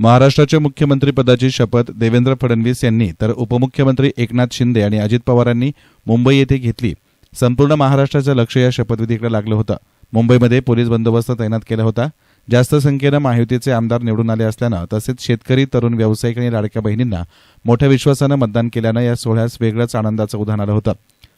महाराष्ट्राच्या मुख्यमंत्रीपदाची शपथ देवेंद्र फडणवीस यांनी तर उपमुख्यमंत्री एकनाथ शिंदे आणि अजित पवारांनी मुंबई येथे घेतली. संपूर्ण महाराष्ट्राचं लक्ष या शपथविधीकडे लागलं होतं. मुंबईमध्ये पोलीस बंदोबस्त तैनात केला होता. जास्त संख्येनं महायुतीचे आमदार निवडून आले असल्यानं तसेच शेतकरी तरुण व्यावसायिक आणि लाडक्या बहिणींना मोठ्या विश्वासानं मतदान केल्यानं या सोहळ्यास वेगळंच आनंदाचं उदाहरण आलं होतं.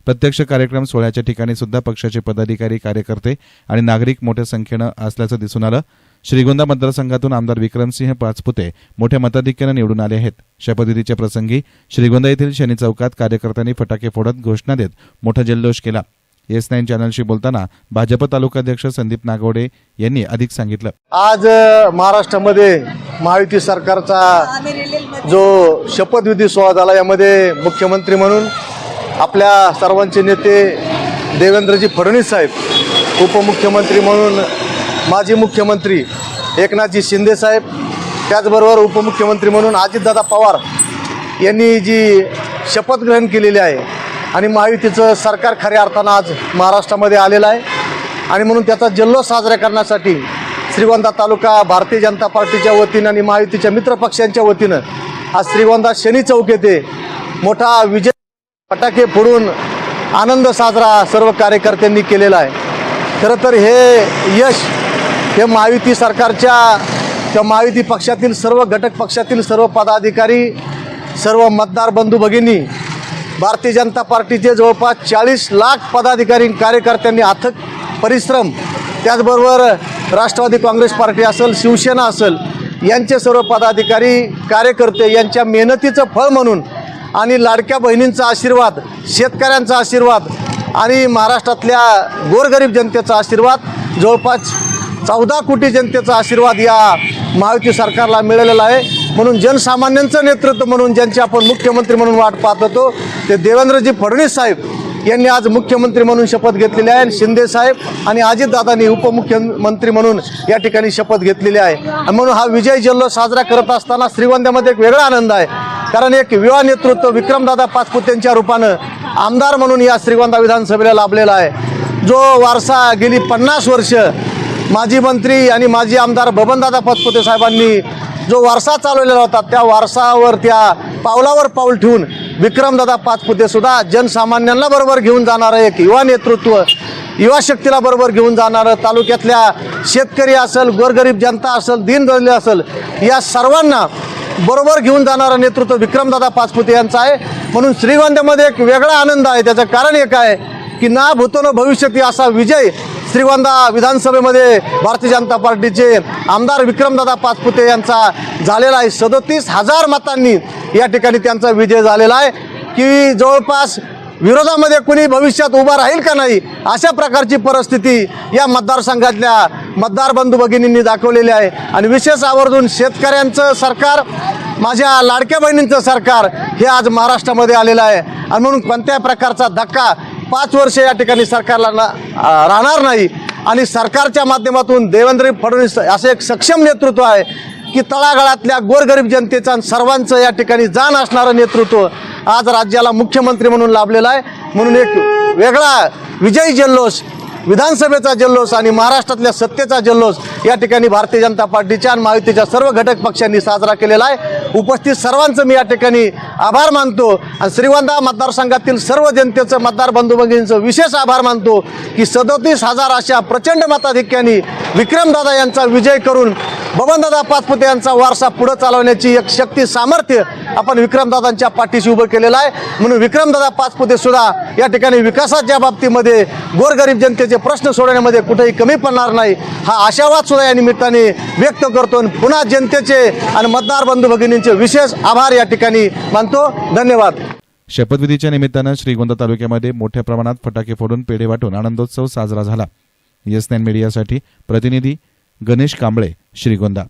प्रत्यक्ष कार्यक्रम सोहळ्याच्या ठिकाणी सुद्धा पक्षाचे पदाधिकारी कार्यकर्ते आणि नागरिक मोठ्या संख्येनं असल्याचं दिसून आलं. श्रीगोंदा मतदारसंघातून आमदार विक्रमसिंह पाचपुते मोठ्या मताधिक्यानं निवडून आले आहेत. शपथविधीच्या प्रसंगी श्रीगोंदा येथील शनी चौकात कार्यकर्त्यांनी फटाके फोडत घोषणा देत मोठा जल्लोष केला. एस नाईन चॅनलशी बोलताना भाजप तालुकाध्यक्ष संदीप नागवडे यांनी अधिक सांगितलं. आज महाराष्ट्रामध्ये महायुती सरकारचा जो शपथविधी सोहळा झाला यामध्ये मुख्यमंत्री म्हणून आपल्या सर्वांचे नेते देवेंद्रजी फडणवीस साहेब उपमुख्यमंत्री म्हणून माजी मुख्यमंत्री एकनाथजी शिंदेसाहेब त्याचबरोबर उपमुख्यमंत्री म्हणून अजितदादा पवार यांनी जी शपथ ग्रहण केलेली आहे आणि महायुतीचं सरकार खऱ्या अर्थानं आज महाराष्ट्रामध्ये आलेलं आहे आणि म्हणून त्याचा जल्लोष साजरा करण्यासाठी श्रीगोंदा तालुका भारतीय जनता पार्टीच्या वतीनं आणि महायुतीच्या मित्रपक्षांच्या वतीनं आज श्रीगोंदा शनी चौक येथे मोठा विजय फटाके फोडून आनंद साजरा सर्व कार्यकर्त्यांनी केलेला आहे. खरं तर हे यश हे महायुती सरकारच्या किंवा महायुती पक्षातील सर्व घटक पक्षातील सर्व पदाधिकारी सर्व मतदार बंधू भगिनी भारतीय जनता पार्टीचे जवळपास चाळीस लाख पदाधिकारी कार्यकर्त्यांनी अथक परिश्रम त्याचबरोबर राष्ट्रवादी काँग्रेस पार्टी असेल शिवसेना असेल यांचे सर्व पदाधिकारी कार्यकर्ते यांच्या मेहनतीचं फळ म्हणून आणि लाडक्या बहिणींचा आशीर्वाद शेतकऱ्यांचा आशीर्वाद आणि महाराष्ट्रातल्या गोरगरीब जनतेचा आशीर्वाद जवळपास चौदा कोटी जनतेचा आशीर्वाद या महायुती सरकारला मिळालेला आहे. म्हणून जनसामान्यांचं नेतृत्व म्हणून ज्यांची आपण मुख्यमंत्री म्हणून वाट पाहत होतो ते देवेंद्रजी फडणवीस साहेब यांनी आज मुख्यमंत्री म्हणून शपथ घेतलेली आहे आणि शिंदे साहेब आणि अजितदादांनी उपमुख्यमंत्री म्हणून या ठिकाणी शपथ घेतलेली आहे. म्हणून हा विजय जल्लोष साजरा करत असताना श्रीगोंद्यामध्ये एक वेगळा आनंद आहे. कारण एक युवा नेतृत्व विक्रमदादा पाचपुत्यांच्या रूपानं आमदार म्हणून या श्रीगोंदा विधानसभेला लाभलेला आहे. जो वारसा गेली पन्नास वर्ष माजी मंत्री आणि माजी आमदार बबनदादा पाचपुते साहेबांनी जो वारसा चालवलेला होता त्या वारसावर त्या पावलावर पाऊल ठेवून विक्रमदादा पाचपुते सुद्धा जनसामान्यांना बरोबर घेऊन जाणारं एक युवा नेतृत्व युवा शक्तीला बरोबर घेऊन जाणारं तालुक्यातल्या शेतकरी असेल गोरगरीब जनता असेल दीनदलित असेल या सर्वांना बरोबर घेऊन जाणारं नेतृत्व विक्रमदादा पाचपुते यांचं आहे. म्हणून श्रीगोंद्यामध्ये एक वेगळा आनंद आहे. त्याचं कारण एक आहे की ना भूतो न भविष्यती असा विजय श्रीगोंदा विधानसभेमध्ये भारतीय जनता पार्टीचे आमदार विक्रमदादा पाचपुते यांचा झालेला आहे. सदोतीस हजार मतांनी या ठिकाणी त्यांचा विजय झालेला आहे की जवळपास विरोधामध्ये कुणी भविष्यात उभा राहील का नाही अशा प्रकारची परिस्थिती या मतदारसंघातल्या मतदार बंधू भगिनींनी दाखवलेली आहे. आणि विशेष आवर्जून शेतकऱ्यांचं सरकार माझ्या लाडक्या बहिणींचं सरकार हे आज महाराष्ट्रामध्ये आलेलं आहे. आणि म्हणून कोणत्याही प्रकारचा धक्का पाच वर्ष या ठिकाणी सरकारला ना- राहणार नाही. आणि सरकारच्या माध्यमातून देवेंद्र फडणवीस असं एक सक्षम नेतृत्व आहे की तळागाळातल्या गोरगरीब जनतेचा आणि सर्वांचं या ठिकाणी जाण असणारं नेतृत्व आज राज्याला मुख्यमंत्री म्हणून लाभलेलं आहे. म्हणून एक वेगळा विजयी जल्लोष विधानसभेचा जल्लोष आणि महाराष्ट्रातल्या सत्तेचा जल्लोष या ठिकाणी भारतीय जनता पार्टीच्या आणि महायुतीच्या सर्व घटक पक्षांनी साजरा केलेला आहे. उपस्थित सर्वांचं मी या ठिकाणी आभार मानतो. आणि श्रीवंदा मतदारसंघातील सर्व जनतेचं मतदार बंधू भगिनींचं विशेष आभार मानतो की सदोतीस हजार अशा प्रचंड मताधिक्याने विक्रमदादा यांचा विजय करून बबनदादा पाचपुते यांचा वारसा पुढे चालवण्याची एक शक्ती सामर्थ्य आपण विक्रमदादांच्या पाठीशी उभं केलेलं आहे. म्हणून विक्रमदादा पाचपुते सुद्धा या ठिकाणी विकासाच्या बाबतीमध्ये गोरगरीब जनतेचे प्रश्न सोडवण्यामध्ये कुठेही कमी पडणार नाही. हा आशावाद सुद्धा या निमित्ताने व्यक्त करतो आणि पुन्हा जनतेचे आणि मतदार बंधू भगिनींचे विशेष आभार या ठिकाणी मानतो. धन्यवाद. शपथविधीच्या निमित्तानं श्रीगोंदा तालुक्यामध्ये मोठ्या प्रमाणात फटाके फोडून पेढे वाटून आनंदोत्सव साजरा झाला. येस नाईन मीडियासाठी प्रतिनिधी गणेश कांबळे श्रीगोंदा.